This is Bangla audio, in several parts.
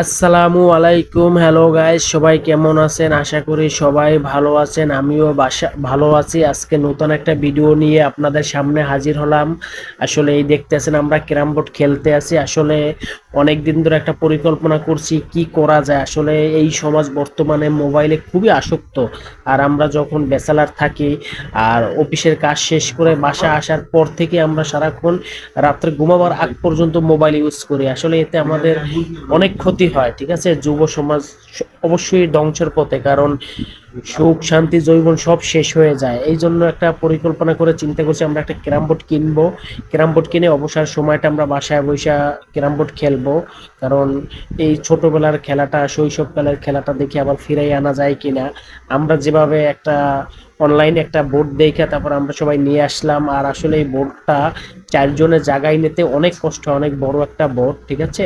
আসসালামু আলাইকুম, হ্যালো গাইস সবাই কেমন আছেন? আশা করি সবাই ভালো আছেন, আমিও বাসা ভালো আছি। আজকে নতুন একটা ভিডিও নিয়ে আপনাদের সামনে হাজির হলাম। আসলে এই দেখতেছেন আমরা ক্যারাম বোর্ড খেলতে আছি। আসলে অনেক দিন ধরে একটা পরিকল্পনা করছি কি করা যায়। আসলে এই সমাজ বর্তমানে মোবাইলে খুবই আসক্ত। আর আমরা যখন ব্যাচেলার থাকি আর অফিসের কাজ শেষ করে বাসা আসার পর থেকে আমরা সারাক্ষণ রাত্রে ঘুমাবার আগ পর্যন্ত মোবাইল ইউজ করি। আসলে এতে আমাদের অনেক ক্ষতি হয়, ঠিক আছে? যুব সমাজ অবশ্যই ধ্বংসের পথে, কারণ সুখ, শান্তি জৈবন সব শেষ হয়ে যায়। এই জন্য একটা পরিকল্পনা করে চিন্তা করছি, আমরা একটা ক্যারাম বোর্ড কিনবো। ক্যারাম বোর্ড কিনে অবসর সময়টা আমরা বাসায় বসে ক্যারাম বোর্ড খেলব। কারণ এই ছোটবেলার খেলাটা, শৈশবকালের খেলাটা দেখে আবার ফিরাই আনা যায় কিনা। আমরা যেভাবে একটা অনলাইনে একটা বোর্ড দেখে তারপর আমরা সবাই নিয়ে আসলাম। আর আসলে এই বোর্ডটা চারজনের জায়গায় নিতে অনেক কষ্ট, অনেক বড় একটা বোর্ড ঠিক আছে?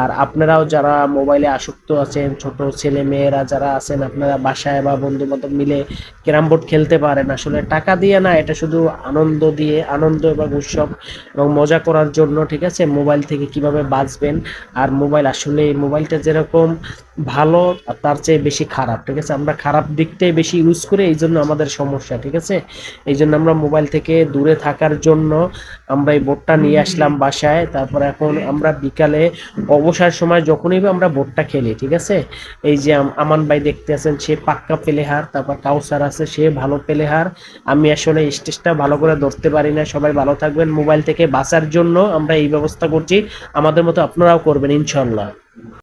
আর আপনারাও যারা মোবাইলে আসক্ত আছেন, ছোট ছেলে মেয়েরা যারা আছেন, আপনারা বাসায় বা বন্ধু বান্ধব মিলে ক্যারাম বোর্ড খেলতে পারেন। আসলে টাকা দিয়ে না, এটা শুধু আনন্দ দিয়ে, আনন্দ এবং উৎসব এবং মজা করার জন্য, ঠিক আছে? মোবাইল থেকে কীভাবে বাঁচবেন? আর মোবাইল আসলে মোবাইলটা যেরকম ভালো, তার চেয়ে বেশি খারাপ, ঠিক আছে? আমরা খারাপ দিকটাই বেশি ইউজ করে এই জন্য আমাদের সমস্যা, ঠিক আছে? এই জন্য আমরা মোবাইল থেকে দূরে থাকার জন্য আমরা এই বোর্ডটা নিয়ে আসলাম বাসায়। তারপর এখন আমরা বিকালে অবসর সময় যখনই আমরা বোর্ডটা খেলি, ঠিক আছে? এই যে আমান ভাই দেখতে আছেন, সে পাক্কা প্লেহার, তারপর কাউসার আছে, সে ভালো প্লেহার। আমি আসলে স্টেজটা ভালো করে ধরতে পারি না। সবাই ভালো থাকবেন। মোবাইল থেকে বাঁচার জন্য আমরা এই ব্যবস্থা করছি। আমাদের মতো আপনারাও করবেন ইনশাল্লাহ